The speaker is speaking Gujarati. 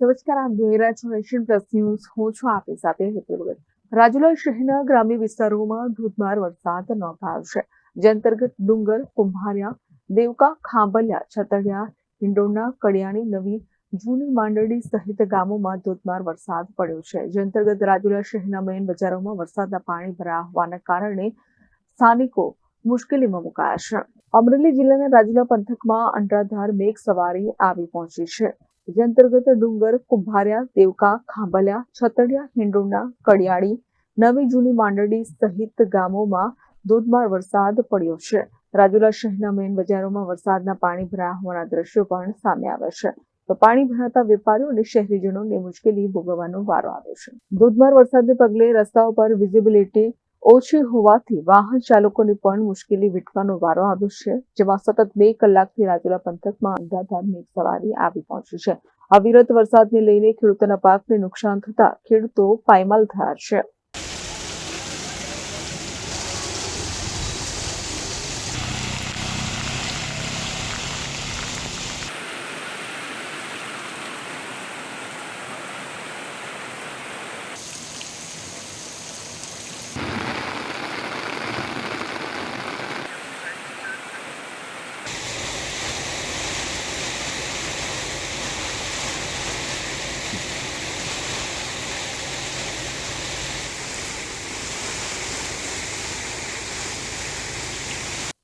નમસ્કાર આપ જોઈ છો એશિયન પ્લસ ન્યૂઝ. હું છું આપની સાથે હેતુ ભગત રાજુલા શહેરના ગ્રામ્ય વિસ્તારોમાં ધોધમાર વરસાદ નોંધાયો જે અંતર્ગત ડુંગર, કુંભારિયા, દેવકા, ખાંભલિયા છતડિયા હિંડોળના કડિયાણી નવી જૂની માંડરડી સહિત ગામોમાં ધોધમાર વરસાદ પડ્યો છે. જે અંતર્ગત રાજુલા શહેરના મેઇન બજારોમાં વરસાદના પાણી ભરાયા હોવાના કારણે સ્થાનિકો મુશ્કેલીમાં મુકાયા છે. અમરેલી જિલ્લાના રાજુલા પંથકમાં અંડાધાર મેઘ સવારી આવી પહોંચી છે. જે અંતર્ગત ડુંગર, કુંભાર્યા, દેવકા, ખાંભલિયા, છતડિયા હિંડુના કડિયાળી, નવી જૂની માંડરડી સહિત ગામોમાં ધોધમાર વરસાદ પડ્યો છે. રાજુલા શહેરના મેઇન બજારોમાં વરસાદના પાણી ભરાયા હોવાના દ્રશ્યો પણ સામે આવ્યા છે. તો પાણી ભરાતા વેપારીઓ અને શહેરીજનોને મુશ્કેલી ભોગવવાનો વારો આવ્યો છે. ધોધમાર વરસાદને પગલે રસ્તાઓ પર વિઝિબિલિટી ઓછી હોવાથી વાહન ચાલકોને પણ મુશ્કેલી વીટવાનો વારો આવ્યો છે, જેમાં સતત બે કલાકથી રાજુલા પંથકમાં અંધાધાર મેઘ સવારી આવી પહોંચી છે. અવિરત વરસાદને લઈને ખેડૂતોના પાકને નુકસાન થતા ખેડૂતો પાયમાલ થયા છે.